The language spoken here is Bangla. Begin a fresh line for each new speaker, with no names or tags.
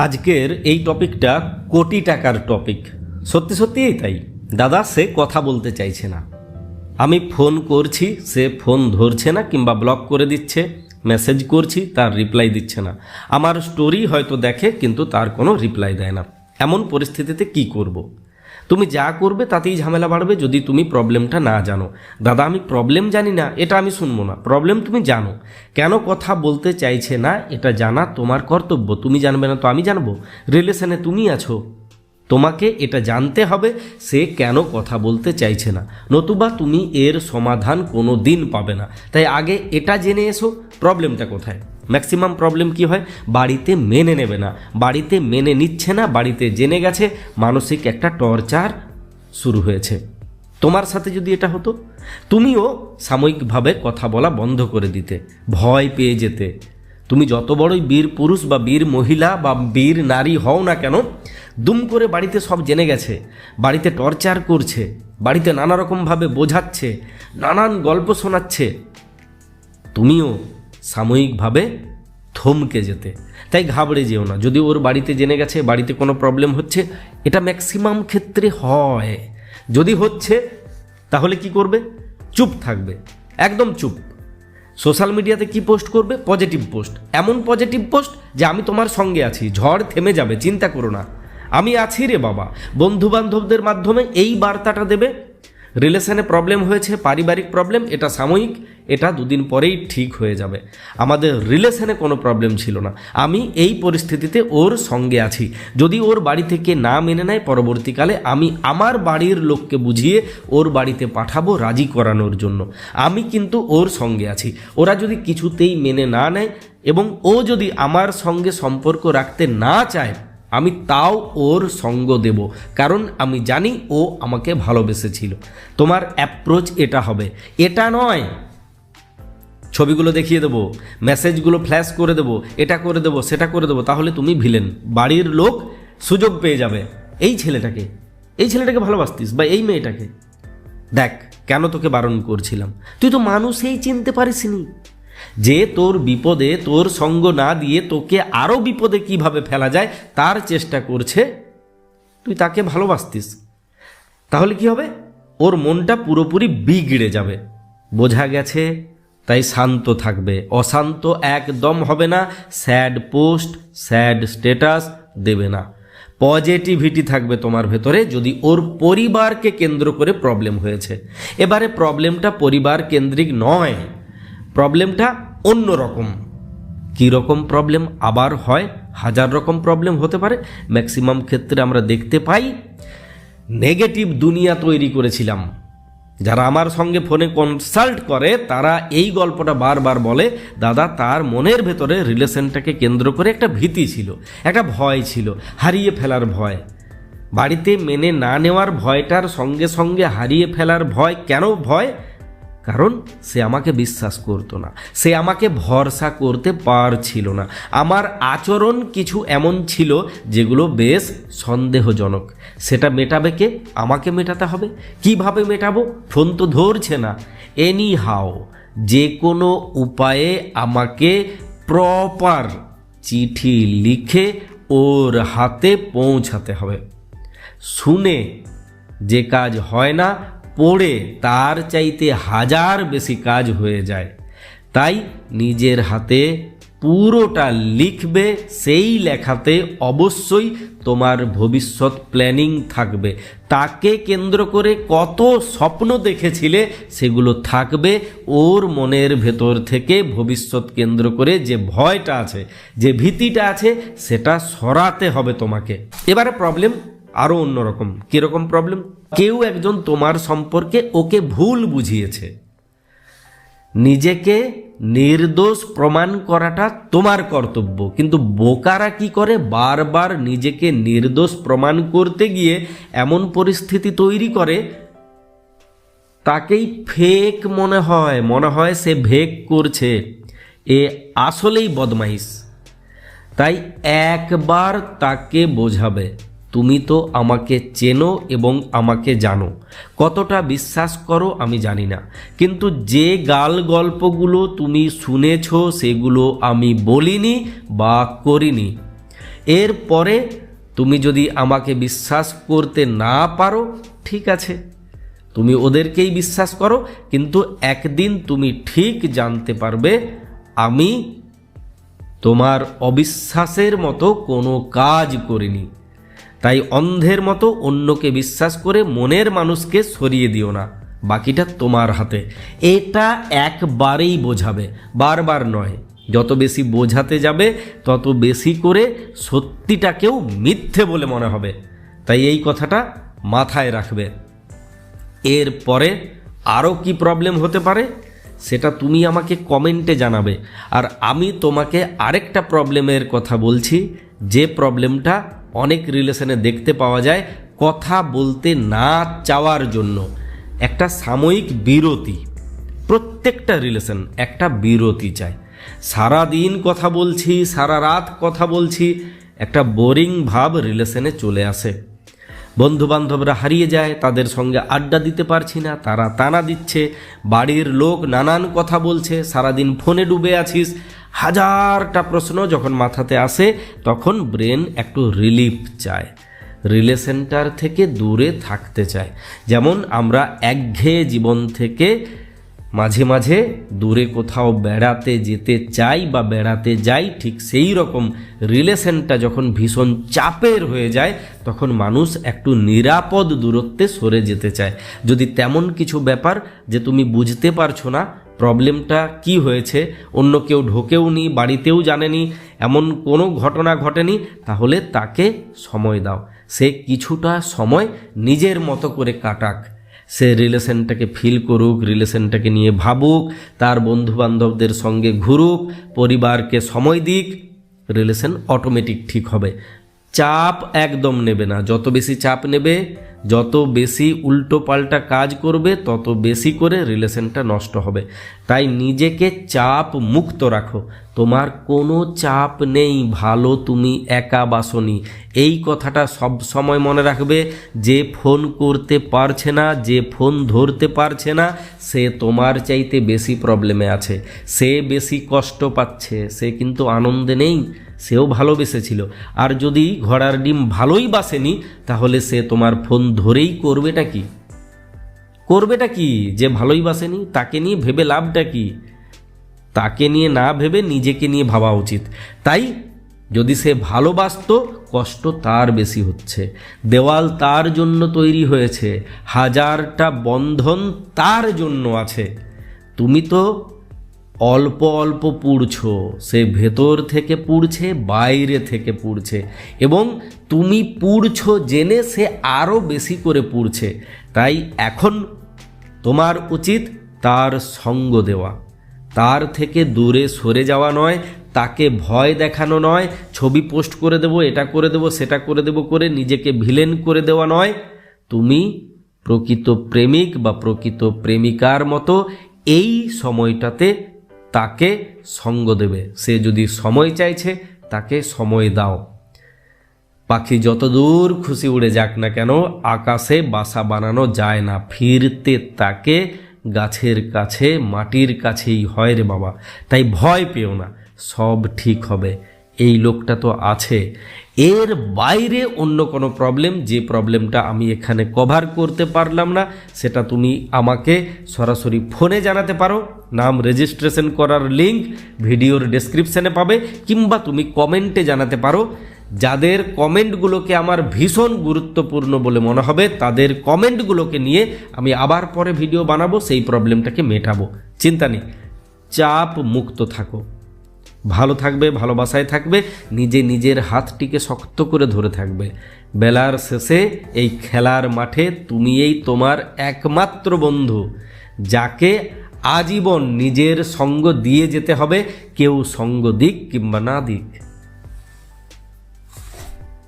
আজকের এই টপিকটা কোটি টাকার টপিক। সত্যি সত্যিই তাই। দাদা, সে কথা বলতে চাইছে না। আমি ফোন করছি, সে ফোন ধরছে না কিংবা ব্লক করে দিচ্ছে, মেসেজ করছি, তার রিপ্লাই দিচ্ছে না। আমার স্টোরি হয়তো দেখে, কিন্তু তার কোনো রিপ্লাই দেয় না। এমন পরিস্থিতিতে কি করব। তুমি যা করবে তাতেই ঝামেলা বাড়বে যদি তুমি প্রবলেমটা না জানো। দাদা, আমি প্রবলেম জানি না, এটা আমি শুনব না। প্রবলেম তুমি জানো। কেন কথা বলতে চাইছে না, এটা জানা তোমার কর্তব্য। তুমি জানবে না তো আমি জানব। রিলেশনে তুমি আছো। তোমাকে এটা জানতে হবে, সে কেন কথা বলতে চাইছে না। নতুবা তুমি এর সমাধান কোনো দিন পাবে না। তাই আগে এটা জেনে এসো, প্রবলেমটা কোথায়? ম্যাক্সিমাম প্রবলেম কি হয়? বাড়িতে মেনে নেবে না। বাড়িতে মেনে নিচ্ছে না, বাড়িতে জেনে গেছে, মানসিক একটা টর্চার শুরু হয়েছে। তোমার সাথে যদি এটা হতো, তুমিও সাময়িকভাবে কথা বলা বন্ধ করে দিতে, ভয় পেয়ে যেতে। তুমি যত বড়ই বীর পুরুষ বা বীর মহিলা বা বীর নারী হও না কেন, দুম করে বাড়িতে সব জেনে গেছে, বাড়িতে টর্চার করছে, বাড়িতে নানা রকমভাবে বোঝাচ্ছে, নানান গল্প শোনাচ্ছে। তুমিও সাময়িকভাবে থমকে যেতে। তাই ঘাবড়ে যেও না। যদি ওর বাড়িতে জেনে গেছে, বাড়িতে কোনো প্রবলেম হচ্ছে, এটা ম্যাক্সিমাম ক্ষেত্রে হয়। যদি হচ্ছে, তাহলে কি করবে? চুপ থাকবে। একদম চুপ। সোশ্যাল মিডিয়াতে কি পোস্ট করবে? পজিটিভ পোস্ট এমন পজিটিভ পোস্ট যে আমি তোমার সঙ্গে আছি। ঝড় থেমে যাবে, চিন্তা করো না। আমি আছি রে বাবা। বন্ধু বান্ধবদের মাধ্যমে এই বার্তাটা দেবে। রিলেশনে প্রবলেম হয়েছে, পারিবারিক প্রবলেম এটা সাময়িক। এটা দুদিন পরেই ঠিক হয়ে যাবে। আমাদের রিলেশনে কোনো প্রবলেম ছিল না। আমি এই পরিস্থিতিতে ওর সঙ্গে আছি। যদি ওর বাড়ি থেকে না মেনে নেয়, পরবর্তীকালে আমি আমার বাড়ির লোককে বুঝিয়ে ওর বাড়িতে পাঠাবো রাজি করানোর জন্য। আমি কিন্তু ওর সঙ্গে আছি। ওরা যদি কিছুতেই মেনে না নেয় এবং ও যদি আমার সঙ্গে সম্পর্ক রাখতে না চায়, আমি তাও ওর সঙ্গ দেব। কারণ আমি জানি ও আমাকে ভালোবেসেছিল। তোমার অ্যাপ্রোচ এটা হবে। এটা নয় ছবিগুলো দেখিয়ে দেবো, মেসেজগুলো ফ্ল্যাশ করে দেবো, এটা করে দেবো, সেটা করে দেবো, তাহলে তুমি ভিলেন বাড়ির লোক সুযোগ পেয়ে যাবে। এই ছেলেটাকে এই ছেলেটাকে ভালোবাসতিস বা এই মেয়েটাকে। দেখ, কেন তোকে বারণ করছিলাম? তুই তো মানুষেই চিনতে পারিসনি যে তোর বিপদে তোর সঙ্গ না দিয়ে তোকে আরও বিপদে কীভাবে ফেলা যায়, তার চেষ্টা করছে, তুই তাকে ভালোবাসতিস। তাহলে কি হবে? ওর মনটা পুরোপুরি বিগড়ে যাবে। বোঝা গেছে? তাই শান্ত থাকবে। অশান্ত একদম হবে না স্যাড পোস্ট স্যাড স্ট্যাটাস দেবে না। পজিটিভিটি থাকবে তোমার ভেতরে যদি ওর পরিবারকে কেন্দ্র করে প্রবলেম হয়েছে। এবারে প্রবলেমটা পরিবার কেন্দ্রিক নয় প্রবলেমটা অন্য রকম। কী রকম প্রবলেম আবার হয়, হাজার রকম প্রবলেম হতে পারে। ম্যাক্সিমাম ক্ষেত্রে আমরা দেখতে পাই নেগেটিভ দুনিয়া তৈরি করেছিলাম। যারা আমার সঙ্গে ফোনে কনসাল্ট করে, তারা এই গল্পটা বারবার বলে, দাদা, তার মনের ভেতরে রিলেশনটাকে কেন্দ্র করে একটা ভীতি ছিল, একটা ভয় ছিল, হারিয়ে ফেলার ভয়। বাড়িতে মেনে না নেওয়ার ভয়টার সঙ্গে সঙ্গে হারিয়ে ফেলার ভয় কেন ভয়? কারণ সে আমাকে বিশ্বাস করতো না। সে আমাকে ভরসা করতে পারছিল না। আমার আচরণ কিছু এমন ছিল যেগুলো বেশ সন্দেহজনক। সেটা মেটাবে কে? আমাকে মেটাতে হবে। কীভাবে মেটাবো? ফোন তো ধরছে না। এনি হাও যে কোনো উপায়ে আমাকে প্রপার চিঠি লিখে ওর হাতে পৌঁছাতে হবে। শুনে যে কাজ হয় না পড়ে তার চাইতে হাজার বেশি কাজ হয়ে যায়। তাই নিজের হাতে পুরোটা লিখবে, সেই লেখাতে অবশ্যই তোমার ভবিষ্যৎ প্ল্যানিং থাকবে। তাকে কেন্দ্র করে কত স্বপ্ন দেখেছিলে, সেগুলো থাকবে ওর মনের ভেতর থেকে ভবিষ্যৎ কেন্দ্র করে যে ভয়টা আছে, যে ভীতিটা আছে, সেটা সরাতে হবে তোমাকে। এবারে প্রবলেম আরও অন্যরকম। কীরকম প্রবলেম কেউ একজন তোমার সম্পর্কে ওকে ভুল বুঝিয়েছে। নিজেকে নির্দোষ প্রমাণ করাটা তোমার কর্তব্য। কিন্তু বোকারা কি করে? বারবার নিজেকে নির্দোষ প্রমাণ করতে গিয়ে এমন পরিস্থিতি তৈরি করে, তাকেই ফেক মনে হয়। মনে হয় সে ভেক করছে। এ আসলেই বদমাইশ। তাই একবার তাকে বোঝাবে। তুমি তো আমাকে চেনো এবং আমাকে জানো। কতটা বিশ্বাস করো আমি জানি না। কিন্তু যে গাল গল্পগুলো তুমি শুনেছ সেগুলো আমি বলিনি বা করিনি। এরপরে তুমি যদি আমাকে বিশ্বাস করতে না পারো, ঠিক আছে। তুমি ওদেরকেই বিশ্বাস করো, কিন্তু একদিন তুমি ঠিক জানতে পারবে, আমি তোমার অবিশ্বাসের মতো কোনো কাজ করিনি। তাই অন্ধের মতো অন্যকে বিশ্বাস করে মনের মানুষকে সরিয়ে দিও না। বাকিটা তোমার হাতে। এটা একবারেই বোঝাবে, বারবার নয়। যত বেশি বোঝাতে যাবে, তত বেশি করে সত্যিটাকেও মিথ্যে বলে মনে হবে। তাই এই কথাটা মাথায় রাখবে। এরপরে আরও কি প্রবলেম হতে পারে, সেটা তুমি আমাকে কমেন্টে জানাবে। আর আমি তোমাকে আরেকটা প্রবলেমের কথা বলছি। যে প্রবলেমটা অনেক রিলেশনে দেখতে পাওয়া যায় কথা বলতে না চাওয়ার জন্য। একটা সাময়িক বিরতি। প্রত্যেকটা রিলেশন একটা বিরতি চায়। সারা দিন কথা বলছি, সারা রাত কথা বলছি, একটা বোরিং ভাব রিলেশনে চলে আসে। বন্ধু বান্ধবরা হারিয়ে যায়, তাদের সঙ্গে আড্ডা দিতে পারছি না, তারা তানা দিচ্ছে, বাড়ির লোক নানান কথা বলছে, সারাদিন ফোনে ডুবে আছিস হাজারটা প্রশ্ন যখন মাথাতে আসে, তখন ব্রেন একটু রিলিফ চায়। রিলেশনটার থেকে দূরে থাকতে চায়। যেমন আমরা একঘেয়ে জীবন থেকে মাঝে মাঝে দূরে কোথাও বেড়াতে যেতে চাই বা বেড়াতে যাই, ঠিক সেই রকম রিলেশনটা যখন ভীষণ চাপের হয়ে যায়, তখন মানুষ একটু নিরাপদ দূরত্বে সরে যেতে চায়। যদি তেমন কিছু ব্যাপার যে তুমি বুঝতে পারছ না প্রবলেমটা কি হয়েছে? অন্য কেউ ঢোকেও নি, বাড়িতেও জানেনি, এমন কোনো ঘটনা ঘটেনি, তাহলে তাকে সময় দাও। সে কিছুটা সময় নিজের মতো করে কাটাক। সে রিলেশনটাকে ফিল করুক, রিলেশনটাকে নিয়ে ভাবুক, তার বন্ধু বান্ধবদের সঙ্গে ঘুরুক, পরিবারকে সময় দিক, রিলেশন অটোমেটিক ঠিক হবে। চাপ একদম নেবে না। যত বেশি চাপ নেবে যত বেশি উল্টো পাল্টা কাজ করবে, তত বেশি করে রিলেশনটা নষ্ট হবে। তাই নিজেকে চাপ মুক্ত রাখো। তোমার কোনো চাপ নেই, ভালো তুমি একা বাসনি। এই কথাটা সব সময় মনে রাখবে, যে ফোন করতে পারছে না, যে ফোন ধরতে পারছে না, সে তোমার চাইতে বেশি প্রবলেমে আছে। সে বেশি কষ্ট পাচ্ছে, সে কিন্তু আনন্দে নেই, সেও ভালোবেসেছিল। আর যদি ঘোড়ার ডিম ভালোই বাসেনি, তাহলে সে তোমার ফোন ধরেই করবেটা কি? করবেটা কি যে ভালোই বাসেনি? তাকে নিয়ে ভেবে লাভটা কি? তাকে নিয়ে না ভেবে নিজেকে নিয়ে ভাবা উচিত। তাই যদি সে ভালোবাসতো, কষ্ট তার বেশি হচ্ছে। দেওয়াল তার জন্য তৈরি হয়েছে, হাজারটা বন্ধন তার জন্য আছে। তুমি তো অল্প অল্প পুড়ছো, সে ভেতর থেকে পুড়ছে, বাইরে থেকে পুড়ছে। এবং তুমি পুড়ছো জেনে সে আরও বেশি করে পুড়ছে। তাই এখন তোমার উচিত তার সঙ্গ দেওয়া। তার থেকে দূরে সরে যাওয়া নয়, তাকে ভয় দেখানো নয়, ছবি পোস্ট করে দেবো, এটা করে দেবো, সেটা করে দেবো, করে নিজেকে ভিলেন করে দেওয়া নয়। তুমি প্রকৃত প্রেমিক বা প্রকৃত প্রেমিকার মতো এই সময়টাতে তাকে সঙ্গ দেবে। সে যদি সময় চাইছে, তাকে সময় দাও। পাখি যত দূর খুশি উড়ে যাক না কেন, আকাশে বাসা বানানো যায় না। ফিরতে তাকে গাছের কাছে, মাটির কাছেই। হয় রে বাবা, তাই ভয় পেও না, সব ঠিক হবে। এই লোকটা তো আছে। এর বাইরে অন্য কোনো প্রবলেম যে প্রবলেমটা আমি এখানে কভার করতে পারলাম না, সেটা তুমি আমাকে সরাসরি ফোনে জানাতে পারো। নাম রেজিস্ট্রেশন করার লিঙ্ক ভিডিওর ডেসক্রিপশানে পাবে, কিংবা তুমি কমেন্টে জানাতে পারো। যাদের কমেন্টগুলোকে আমার ভীষণ গুরুত্বপূর্ণ বলে মনে হবে, তাদের কমেন্টগুলোকে নিয়ে আমি আবার পরে ভিডিও বানাবো, সেই প্রবলেমটাকে মেটাবো। চিন্তা নেই, চাপ মুক্ত থাকো। ভালো থাকবে, ভালোবাসায় থাকবে, নিজে নিজের হাতটিকে শক্ত করে ধরে থাকবে। বেলার শেষে এই খেলার মাঠে তুমি এই তোমার একমাত্র বন্ধু, যাকে আজীবন নিজের সঙ্গ দিয়ে যেতে হবে, কেউ সঙ্গ দিক কিংবা না দিক।